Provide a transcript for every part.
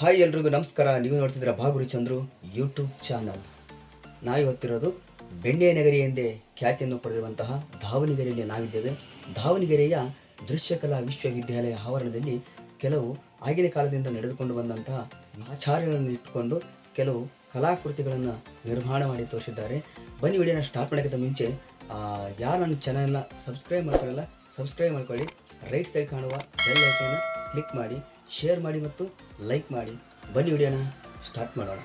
Hi ಎಲ್ರಿಗೂ ನಮಸ್ಕಾರ. ನೀವು ನೋಡ್ತಿದ್ರೆ ಭಾಗುರಿ ಚಂದ್ರು ಯೂಟ್ಯೂಬ್ ಚಾನಲ್ ನಾವು ಇವತ್ತಿರೋದು ಬೆಣ್ಣೆ ನಗರಿ ಎಂದೇ ಖ್ಯಾತಿಯನ್ನು ಪಡೆದಿರುವಂತಹ ದಾವಣಗೆರೆಯಲ್ಲಿ ನಾವಿದ್ದೇವೆ. ದಾವಣಗೆರೆಯ ದೃಶ್ಯಕಲಾ ವಿಶ್ವವಿದ್ಯಾಲಯ ಆವರಣದಲ್ಲಿ ಕೆಲವು ಆಗಿನ ಕಾಲದಿಂದ ನಡೆದುಕೊಂಡು ಬಂದಂತಹ ಆಚಾರ್ಯಗಳನ್ನು ಇಟ್ಟುಕೊಂಡು ಕೆಲವು ಕಲಾಕೃತಿಗಳನ್ನು ನಿರ್ಮಾಣ ಮಾಡಿ ತೋರಿಸಿದ್ದಾರೆ. ಬನ್ನಿ ವಿಡಿಯೋನ ಸ್ಟಾರ್ಟ್ ಮಾಡೋಕ್ಕಿಂತ ಮುಂಚೆ ಯಾರು ನನ್ನ ಚಾನಲ್ನ ಸಬ್ಸ್ಕ್ರೈಬ್ ಮಾಡ್ತಾರಲ್ಲ ಸಬ್ಸ್ಕ್ರೈಬ್ ಮಾಡ್ಕೊಳ್ಳಿ. ರೈಟ್ ಸೈಡ್ ಕಾಣುವ ಬೆಲ್ ಕ್ಲಿಕ್ ಮಾಡಿ. ಶೇರ್ ಮಾಡಿ ಮತ್ತು ಲೈಕ್ ಮಾಡಿ. ಬನ್ನಿ ವಿಡಿಯೋನ ಸ್ಟಾರ್ಟ್ ಮಾಡೋಣ.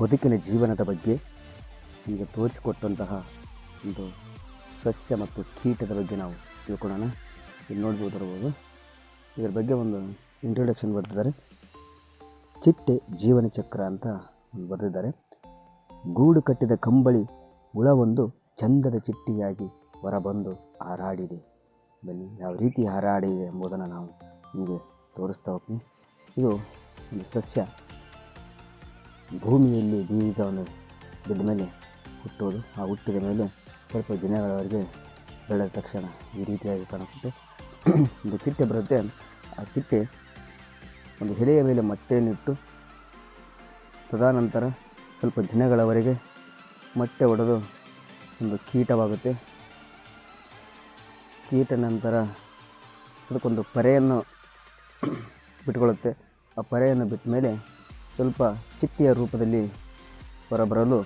ಬದುಕಿನ ಜೀವನದ ಬಗ್ಗೆ ಈಗ ತೋರಿಸಿಕೊಟ್ಟಂತಹ ಒಂದು ಸಸ್ಯ ಮತ್ತು ಕೀಟದ ಬಗ್ಗೆ ನಾವು ತಿಳ್ಕೊಳ್ಳೋಣ. ಇಲ್ಲಿ ನೋಡ್ಬೋದಿರ್ಬೋದು ಇದರ ಬಗ್ಗೆ ಒಂದು ಇಂಟ್ರೊಡಕ್ಷನ್ ಬರೆದಿದ್ದಾರೆ. ಚಿಟ್ಟೆ ಜೀವನ ಚಕ್ರ ಅಂತ ಒಂದು ಬರೆದಿದ್ದಾರೆ. ಗೂಡು ಕಟ್ಟಿದ ಕಂಬಳಿ ಹುಳವೊಂದು ಚಂದದ ಚಿಟ್ಟಿಯಾಗಿ ಹೊರಬಂದು ಹಾರಾಡಿದೆ. ಬನ್ನಿ, ಯಾವ ರೀತಿ ಹಾರಾಡಿದೆ ಎಂಬುದನ್ನು ನಾವು ನಿಮಗೆ ತೋರಿಸ್ತಾ ಹೋಗ್ತೀನಿ. ಇದು ಒಂದು ಸಸ್ಯ. ಭೂಮಿಯಲ್ಲಿ ಬೀಜವನ್ನು ಬಿದ್ದ ಮೇಲೆ ಹುಟ್ಟುವುದು ಆ ಹುಟ್ಟಿದ ಮೇಲೆ ಸ್ವಲ್ಪ ದಿನಗಳವರೆಗೆ ಬೆಳೆದ ತಕ್ಷಣ ಈ ರೀತಿಯಾಗಿ ಕಾಣಿಸುತ್ತೆ ಒಂದು ಚಿಟ್ಟೆ ಬರುತ್ತೆ. ಆ ಚಿಟ್ಟೆ ಒಂದು ಎಲೆಯ ಮೇಲೆ ಮೊಟ್ಟೆಯನ್ನಿಟ್ಟು ತದಾನಂತರ ಸ್ವಲ್ಪ ದಿನಗಳವರೆಗೆ ಮೊಟ್ಟೆ ಒಡೆದು ಒಂದು ಕೀಟವಾಗುತ್ತೆ. ಕೀಟ ನಂತರ ಅದಕ್ಕೊಂದು ಪರೆಯನ್ನು ಬಿಟ್ಕೊಳ್ಳುತ್ತೆ ಆ ಪರೆಯನ್ನು ಬಿಟ್ಟ ಮೇಲೆ ಸ್ವಲ್ಪ ಚಿಟ್ಟೆಯ ರೂಪದಲ್ಲಿ ಹೊರಬರಲು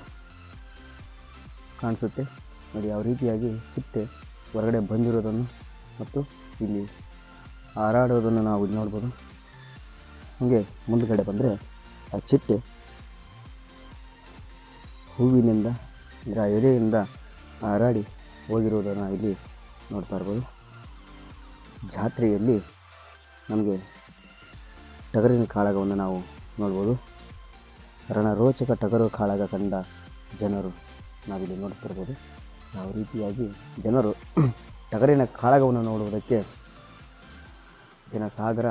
ಕಾಣಿಸುತ್ತೆ. ನೋಡಿ, ಯಾವ ರೀತಿಯಾಗಿ ಚಿಟ್ಟೆ ಹೊರಗಡೆ ಬಂದಿರೋದನ್ನು ಮತ್ತು ಇಲ್ಲಿ ಹಾರಾಡೋದನ್ನು ನಾವು ನೋಡ್ಬೋದು. ಹಾಗೆ ಮುಂದುಗಡೆ ಬಂದರೆ ಆ ಚಿಟ್ಟೆ ಹೂವಿನಿಂದ, ಅಂದರೆ ಆ ಎಲೆಯಿಂದ ಹಾರಾಡಿ ಹೋಗಿರುವುದನ್ನು ಇಲ್ಲಿ ನೋಡ್ತಾ ಇರ್ಬೋದು. ಜಾತ್ರೆಯಲ್ಲಿ ನಮಗೆ ಟಗರಿನ ಕಾಳಗವನ್ನು ನಾವು ನೋಡ್ಬೋದು. ರಣರೋಚಕ ಟಗರು ಕಾಳಗ ಕಂಡ ಜನರು ನಾವಿಲ್ಲಿ ನೋಡ್ತಿರ್ಬೋದು. ಯಾವ ರೀತಿಯಾಗಿ ಜನರು ಟಗರಿನ ಕಾಳಗವನ್ನು ನೋಡುವುದಕ್ಕೆ ಜನ ಸಾಗರ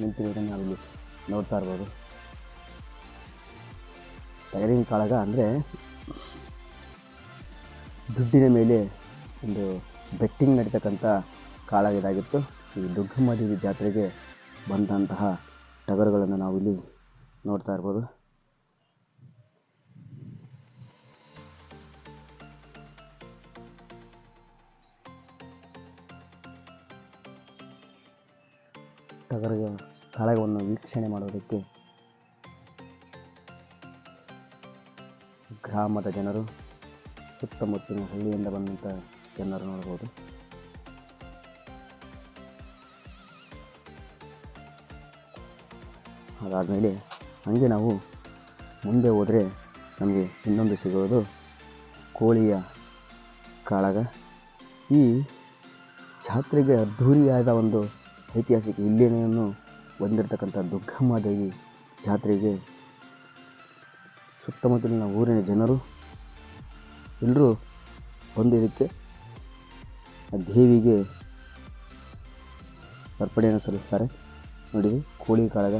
ನಿಂತಿರುವುದನ್ನು ನಾವಿಲ್ಲಿ ನೋಡ್ತಾ ಇರ್ಬೋದು. ಟಗರಿನ ಕಾಳಗ ಅಂದರೆ ದುಡ್ಡಿನ ಮೇಲೆ ಒಂದು ಬೆಟ್ಟಿಂಗ್ ನಡೀತಕ್ಕಂಥ ಕಾಳಗ ಇದಾಗಿತ್ತು. ಈ ದುಗ್ಗಮ್ಮ ದೇವಿ ಜಾತ್ರೆಗೆ ಬಂದಂತಹ ಟಗರುಗಳನ್ನು ನಾವಿಲ್ಲಿ ನೋಡ್ತಾ ಇರ್ಬೋದು. ಟಗರಿಗೆ ಕಾಳಗವನ್ನು ವೀಕ್ಷಣೆ ಮಾಡೋದಕ್ಕೆ ಗ್ರಾಮದ ಜನರು ಸುತ್ತಮುತ್ತಲಿನ ಹಳ್ಳಿಯಿಂದ ಬಂದಂಥ ಜನರು ನೋಡ್ಬೋದು. ಅದಾದಮೇಲೆ ಹಾಗೆ ನಾವು ಮುಂದೆ ಹೋದರೆ ನಮಗೆ ಇನ್ನೊಂದು ಸಿಗೋದು ಕೋಳಿಯ ಕಾಳಗ. ಈ ಜಾತ್ರೆಗೆ ಅದ್ಧೂರಿಯಾದ ಒಂದು ಐತಿಹಾಸಿಕ ಹಿನ್ನೆಲೆಯನ್ನು ಹೊಂದಿರತಕ್ಕಂಥ ದುರ್ಗಮ್ಮದೇವಿ ಜಾತ್ರೆಗೆ ಸುತ್ತಮುತ್ತಲಿನ ಊರಿನ ಜನರು ಎಲ್ಲರೂ ಬಂದು ಆ ದೇವಿಗೆ ಅರ್ಪಣೆಯನ್ನು ಸಲ್ಲಿಸ್ತಾರೆ. ನೋಡಿ ಕೋಳಿ ಕಾಳಗ.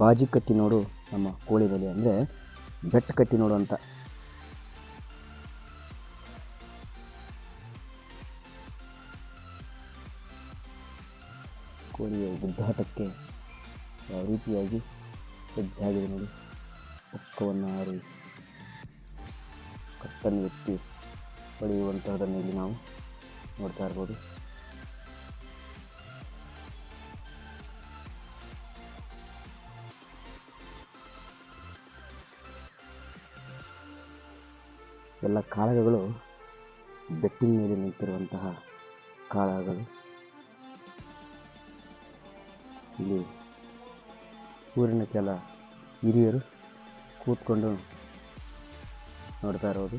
ಬಾಜಿ ಕಟ್ಟಿ ನೋಡು. ನಮ್ಮ ಕೋಳಿ ಬಲಿ ಅಂದರೆ ಬೆಟ್ಟು ಕಟ್ಟಿ ನೋಡುವಂಥ ಕೋಳಿಯ ಗುದ್ದಾಟಕ್ಕೆ ಯಾವ ರೀತಿಯಾಗಿ ಸಜ್ಜಾಗಿದೆ ನೋಡಿ. ಪಕ್ಕವನ್ನು ಹಾರಿ ಕಟ್ಟನ್ನು ಎತ್ತಿ ಪಡೆಯುವಂತಹದನ್ನು ಇಲ್ಲಿ ನಾವು ನೋಡ್ತಾ ಇರ್ಬೋದು. ಎಲ್ಲ ಕಾಳಗಗಳು ಬೆಟ್ಟಿನ ಮೇಲೆ ನಿಂತಿರುವಂತಹ ಕಾಳಗಗಳು ಇಲ್ಲಿ ಊರಿನ ಕೆಲ ಹಿರಿಯರು ಕೂತ್ಕೊಂಡು ನೋಡ್ತಾ ಇರೋದು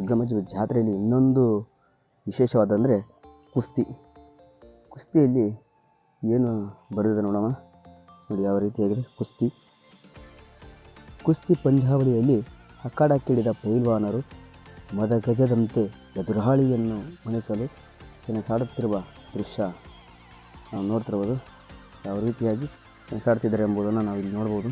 ದುರ್ಗಮ್ಮಜ್ಜಿ ಜಾತ್ರೆಯಲ್ಲಿ ಇನ್ನೊಂದು ವಿಶೇಷವಾದಂದರೆ ಕುಸ್ತಿ. ಕುಸ್ತಿಯಲ್ಲಿ ಏನು ಬರೆದಿದೆ ನೋಡೋಣ ನೋಡಿ ಯಾವ ರೀತಿಯಾಗಿದೆ ಕುಸ್ತಿ. ಕುಸ್ತಿ ಪಂದ್ಯಾವಳಿಯಲ್ಲಿ ಅಖಾಡಕ್ಕಿಳಿದ ಪೈಲ್ವಾನರು ಮದಗಜದಂತೆ ಎದುರಾಳಿಯನ್ನು ಮಣಿಸಲು ಸೆಣಸಾಡುತ್ತಿರುವ ದೃಶ್ಯ ನಾವು ನೋಡ್ತಿರ್ಬೋದು. ಯಾವ ರೀತಿಯಾಗಿ ಸೆಣಸಾಡ್ತಿದ್ದಾರೆ ಎಂಬುದನ್ನು ನಾವು ಇಲ್ಲಿ ನೋಡ್ಬೋದು.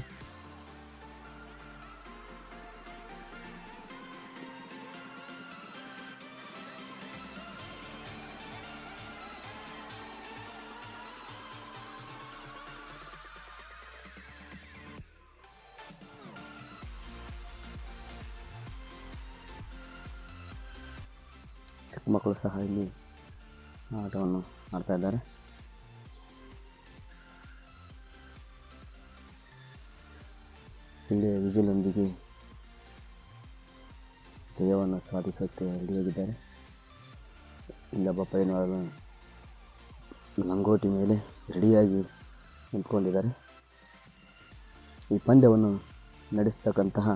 ಮಕ್ಕಳು ಸಹ ಇಲ್ಲಿ ಆಟವನ್ನು ಆಡ್ತಾ ಇದ್ದಾರೆ. ವಿಜಿಲೊಂದಿಗೆ ಜಯವನ್ನು ಸಾಧಿಸೋಕ್ಕೆ ರೆಡಿಯಾಗಿದ್ದಾರೆ ಇಲ್ಲೊಬ್ಬ ಪೈನವರು ಲಂಗೋಟಿ ಮೇಲೆ ರೆಡಿಯಾಗಿ ನಿಂತ್ಕೊಂಡಿದ್ದಾರೆ. ಈ ಪಂದ್ಯವನ್ನು ನಡೆಸ್ತಕ್ಕಂತಹ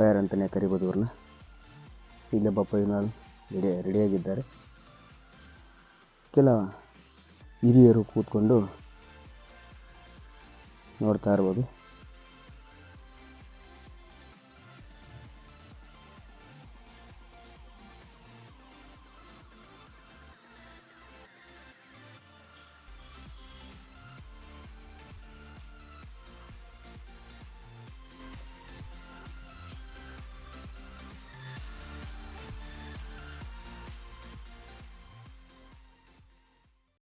ಅಂಪೈರ್ ಅಂತಲೇ ಕರಿಬೋದು ಇವ್ರನ್ನ. ಇಲ್ಲೊಬ್ಬ ಪೈನಾಲ್ ರೆಡಿ ರೆಡಿಯಾಗಿದ್ದಾರೆ ಕೆಲ ಹಿರಿಯರು ಕೂತ್ಕೊಂಡು ನೋಡ್ತಾ ಇರ್ಬೋದು.